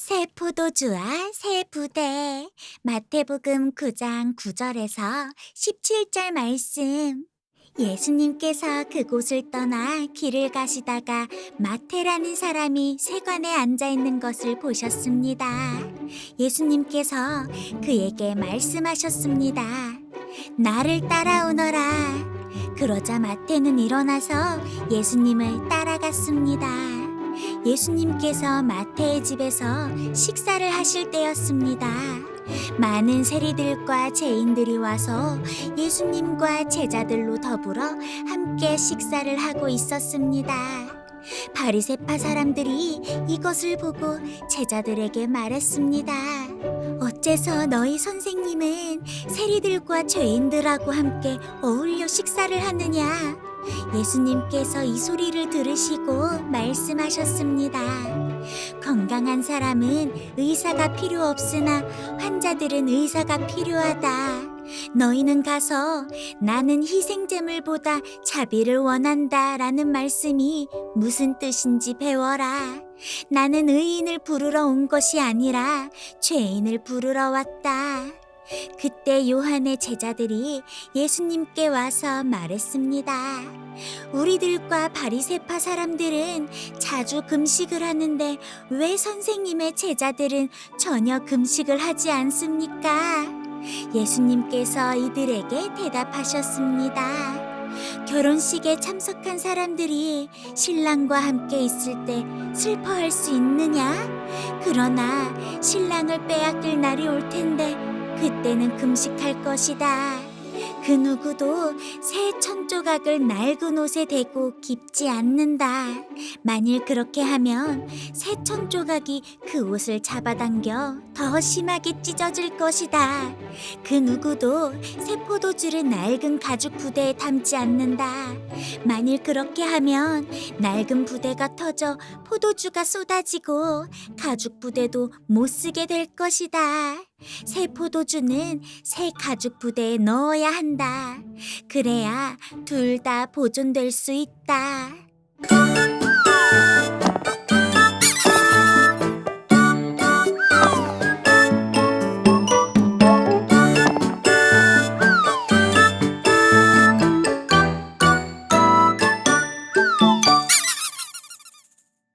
새 포도주와 새 부대 마태복음 9장 9절에서 17절 말씀 예수님께서 그곳을 떠나 길을 가시다가 마태라는 사람이 세관에 앉아 있는 것을 보셨습니다. 예수님께서 그에게 말씀하셨습니다. 나를 따라오너라. 그러자 마태는 일어나서 예수님을 따라갔습니다. 예수님께서 마태의 집에서 식사를 하실 때였습니다. 많은 세리들과 죄인들이 와서 예수님과 제자들로 더불어 함께 식사를 하고 있었습니다. 바리새파 사람들이 이것을 보고 제자들에게 말했습니다. 어째서 너희 선생님은 세리들과 죄인들하고 함께 어울려 식사를 하느냐? 예수님께서 이 소리를 들으시고 말씀하셨습니다. 건강한 사람은 의사가 필요 없으나 환자들은 의사가 필요하다. 너희는 가서 나는 희생제물보다 자비를 원한다 라는 말씀이 무슨 뜻인지 배워라. 나는 의인을 부르러 온 것이 아니라 죄인을 부르러 왔다. 그때 요한의 제자들이 예수님께 와서 말했습니다. 우리들과 바리새파 사람들은 자주 금식을 하는데 왜 선생님의 제자들은 전혀 금식을 하지 않습니까? 예수님께서 이들에게 대답하셨습니다. 결혼식에 참석한 사람들이 신랑과 함께 있을 때 슬퍼할 수 있느냐? 그러나 신랑을 빼앗길 날이 올 텐데 그때는 금식할 것이다. 그 누구도 새 천조각을 낡은 옷에 대고 깁지 않는다. 만일 그렇게 하면 새 천조각이 그 옷을 잡아당겨 더 심하게 찢어질 것이다. 그 누구도 새 포도주를 낡은 가죽 부대에 담지 않는다. 만일 그렇게 하면 낡은 부대가 터져 포도주가 쏟아지고 가죽 부대도 못 쓰게 될 것이다. 새 포도주는 새 가죽 부대에 넣어야 한다. 그래야 둘 다 보존될 수 있다.